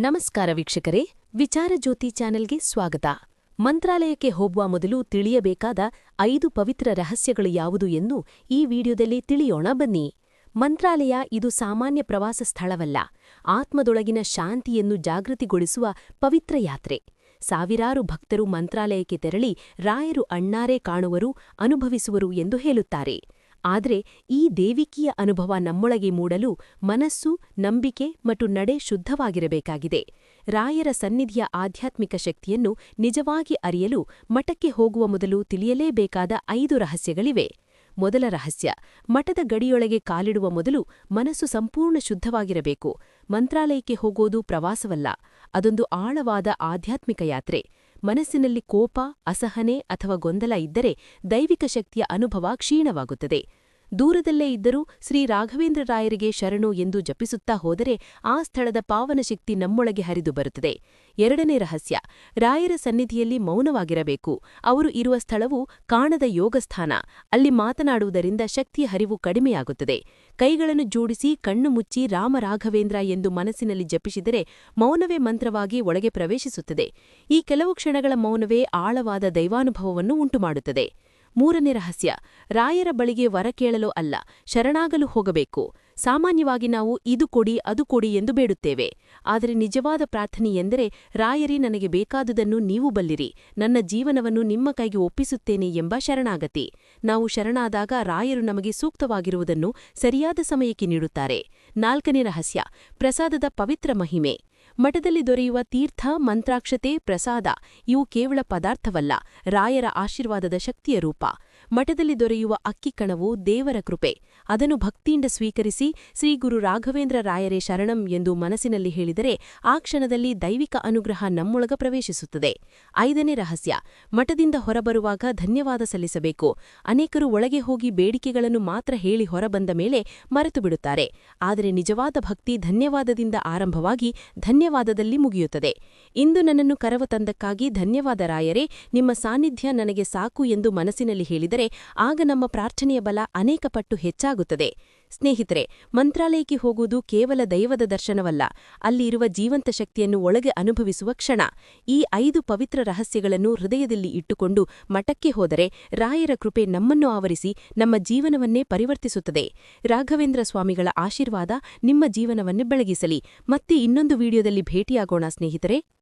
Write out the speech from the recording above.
ನಮಸ್ಕಾರ ವೀಕ್ಷಕರೇ, ವಿಚಾರ ಜ್ಯೋತಿ ಚಾನೆಲ್ಗೆ ಸ್ವಾಗತ. ಮಂತ್ರಾಲಯಕ್ಕೆ ಹೋಗುವ ಮೊದಲು ತಿಳಿಯಬೇಕಾದ ಐದು ಪವಿತ್ರ ರಹಸ್ಯಗಳು ಯಾವುದು ಎಂದು ಈ ವಿಡಿಯೋದಲ್ಲಿ ತಿಳಿಯೋಣ ಬನ್ನಿ. ಮಂತ್ರಾಲಯ ಇದು ಸಾಮಾನ್ಯ ಪ್ರವಾಸ ಸ್ಥಳವಲ್ಲ. ಆತ್ಮದೊಳಗಿನ ಶಾಂತಿಯನ್ನು ಜಾಗೃತಿಗೊಳಿಸುವ ಪವಿತ್ರ ಯಾತ್ರೆ. ಸಾವಿರಾರು ಭಕ್ತರು ಮಂತ್ರಾಲಯಕ್ಕೆ ತೆರಳಿ ರಾಯರು ಅಣ್ಣಾರೆ ಕಾಣುವರು, ಅನುಭವಿಸುವರು ಎಂದು ಹೇಳುತ್ತಾರೆ. ಆದರೆ ಈ ದೇವಿಕೀಯ ಅನುಭವ ನಮ್ಮೊಳಗೆ ಮೂಡಲು ಮನಸ್ಸು, ನಂಬಿಕೆ ಮತ್ತು ನಡೆ ಶುದ್ಧವಾಗಿರಬೇಕಾಗಿದೆ. ರಾಯರ ಸನ್ನಿಧಿಯ ಆಧ್ಯಾತ್ಮಿಕ ಶಕ್ತಿಯನ್ನು ನಿಜವಾಗಿ ಅರಿಯಲು ಮಠಕ್ಕೆ ಹೋಗುವ ಮೊದಲು ತಿಳಿಯಲೇಬೇಕಾದ ಐದು ರಹಸ್ಯಗಳಿವೆ. ಮೊದಲ ರಹಸ್ಯ, ಮಠದ ಗಡಿಯೊಳಗೆ ಕಾಲಿಡುವ ಮೊದಲು ಮನಸ್ಸು ಸಂಪೂರ್ಣ ಶುದ್ಧವಾಗಿರಬೇಕು. ಮಂತ್ರಾಲಯಕ್ಕೆ ಹೋಗೋದು ಪ್ರವಾಸವಲ್ಲ, ಅದೊಂದು ಆಳವಾದ ಆಧ್ಯಾತ್ಮಿಕ ಯಾತ್ರೆ. ಮನಸ್ಸಿನಲ್ಲಿ ಕೋಪ ಅಸಹನೆ ಅಥವಾ ಗೊಂದಲ ಇದ್ದರೆ ದೈವಿಕ ಶಕ್ತಿಯ ಅನುಭವ ಕ್ಷೀಣವಾಗುತ್ತದೆ. ದೂರದಲ್ಲೇ ಇದ್ದರೂ ಶ್ರೀ ರಾಘವೇಂದ್ರ ರಾಯರಿಗೆ ಶರಣು ಎಂದು ಜಪಿಸುತ್ತಾ ಹೋದರೆ ಆ ಸ್ಥಳದ ಪಾವನ ಶಕ್ತಿ ನಮ್ಮೊಳಗೆ ಹರಿದು ಬರುತ್ತದೆ. ಎರಡನೇ ರಹಸ್ಯ, ರಾಯರ ಸನ್ನಿಧಿಯಲ್ಲಿ ಮೌನವಾಗಿರಬೇಕು. ಅವರು ಇರುವ ಸ್ಥಳವು ಕಾಣದ ಯೋಗಸ್ಥಾನ. ಅಲ್ಲಿ ಮಾತನಾಡುವುದರಿಂದ ಶಕ್ತಿಯ ಹರಿವು ಕಡಿಮೆಯಾಗುತ್ತದೆ. ಕೈಗಳನ್ನು ಜೋಡಿಸಿ ಕಣ್ಣು ಮುಚ್ಚಿ ರಾಮರಾಘವೇಂದ್ರ ಎಂದು ಮನಸ್ಸಿನಲ್ಲಿ ಜಪಿಸಿದರೆ ಮೌನವೇ ಮಂತ್ರವಾಗಿ ಒಳಗೆ ಪ್ರವೇಶಿಸುತ್ತದೆ. ಈ ಕೆಲವು ಕ್ಷಣಗಳ ಮೌನವೇ ಆಳವಾದ ದೈವಾನುಭವವನ್ನು ಉಂಟುಮಾಡುತ್ತದೆ. ಮೂರನೇ ರಹಸ್ಯ, ರಾಯರ ಬಳಿಗೆ ವರ ಕೇಳಲು ಅಲ್ಲ, ಶರಣಾಗಲು ಹೋಗಬೇಕು. ಸಾಮಾನ್ಯವಾಗಿ ನಾವು ಇದು ಕೊಡಿ, ಅದು ಕೊಡಿ ಎಂದು ಬೇಡುತ್ತೇವೆ. ಆದರೆ ನಿಜವಾದ ಪ್ರಾರ್ಥನೆ ಎಂದರೆ, ರಾಯರಿ ನನಗೆ ಬೇಕಾದುದನ್ನು ನೀವು ಬಲ್ಲಿರಿ, ನನ್ನ ಜೀವನವನ್ನು ನಿಮ್ಮ ಕೈಗೆ ಒಪ್ಪಿಸುತ್ತೇನೆ ಎಂಬ ಶರಣಾಗತಿ. ನಾವು ಶರಣಾದಾಗ ರಾಯರು ನಮಗೆ ಸೂಕ್ತವಾಗಿರುವುದನ್ನು ಸರಿಯಾದ ಸಮಯಕ್ಕೆ ನೀಡುತ್ತಾರೆ. ನಾಲ್ಕನೇ ರಹಸ್ಯ, ಪ್ರಸಾದದ ಪವಿತ್ರ ಮಹಿಮೆ. ಮಠದಲ್ಲಿ ದೊರೆಯುವ ತೀರ್ಥ ಮಂತ್ರಾಕ್ಷತೆ ಪ್ರಸಾದ ಇವು ಕೇವಲ ಪದಾರ್ಥವಲ್ಲ ರಾಯರ ಆಶೀರ್ವಾದದ ಶಕ್ತಿಯ ರೂಪ. ಮಠದಲ್ಲಿ ದೊರೆಯುವ ಅಕ್ಕಿ ಕಣವು ದೇವರ ಕೃಪೆ. ಅದನ್ನು ಭಕ್ತಿಯಿಂದ ಸ್ವೀಕರಿಸಿ ಶ್ರೀ ಗುರು ರಾಘವೇಂದ್ರ ರಾಯರೇ ಶರಣಂ ಎಂದು ಮನಸ್ಸಿನಲ್ಲಿ ಹೇಳಿದರೆ ಆ ಕ್ಷಣದಲ್ಲಿ ದೈವಿಕ ಅನುಗ್ರಹ ನಮ್ಮೊಳಗ ಪ್ರವೇಶಿಸುತ್ತದೆ. ಐದನೇ ರಹಸ್ಯ, ಮಠದಿಂದ ಹೊರಬರುವಾಗ ಧನ್ಯವಾದ ಸಲ್ಲಿಸಬೇಕು. ಅನೇಕರು ಒಳಗೆ ಹೋಗಿ ಬೇಡಿಕೆಗಳನ್ನು ಮಾತ್ರ ಹೇಳಿ ಹೊರಬಂದ ಮೇಲೆ ಮರೆತು ಬಿಡುತ್ತಾರೆ. ಆದರೆ ನಿಜವಾದ ಭಕ್ತಿ ಧನ್ಯವಾದದಿಂದ ಆರಂಭವಾಗಿ ಧನ್ಯವಾದದಲ್ಲಿ ಮುಗಿಯುತ್ತದೆ. ಇಂದು ನನ್ನನ್ನು ಕರವ ತಂದಕ್ಕಾಗಿ ಧನ್ಯವಾದ ರಾಯರೇ, ನಿಮ್ಮ ಸಾನ್ನಿಧ್ಯ ನನಗೆ ಸಾಕು ಎಂದು ಮನಸ್ಸಿನಲ್ಲಿ ಹೇಳಿದರೆ ಆಗ ನಮ್ಮ ಪ್ರಾರ್ಥನೆಯ ಬಲ ಅನೇಕ ಪಟ್ಟು ಹೆಚ್ಚಾಗುತ್ತದೆ. ಸ್ನೇಹಿತರೆ, ಮಂತ್ರಾಲಯಕ್ಕೆ ಹೋಗುವುದು ಕೇವಲ ದೈವದ ದರ್ಶನವಲ್ಲ, ಅಲ್ಲಿ ಇರುವ ಜೀವಂತ ಶಕ್ತಿಯನ್ನು ಒಳಗೆ ಅನುಭವಿಸುವ ಕ್ಷಣ. ಈ ಐದು ಪವಿತ್ರ ರಹಸ್ಯಗಳನ್ನು ಹೃದಯದಲ್ಲಿ ಇಟ್ಟುಕೊಂಡು ಮಠಕ್ಕೆ ಹೋದರೆ ರಾಯರ ಕೃಪೆ ನಮ್ಮನ್ನು ಆವರಿಸಿ ನಮ್ಮ ಜೀವನವನ್ನೇ ಪರಿವರ್ತಿಸುತ್ತದೆ. ರಾಘವೇಂದ್ರ ಸ್ವಾಮಿಗಳ ಆಶೀರ್ವಾದ ನಿಮ್ಮ ಜೀವನವನ್ನು ಬೆಳಗಿಸಲಿ. ಮತ್ತೆ ಇನ್ನೊಂದು ವಿಡಿಯೋದಲ್ಲಿ ಭೇಟಿಯಾಗೋಣ ಸ್ನೇಹಿತರೆ.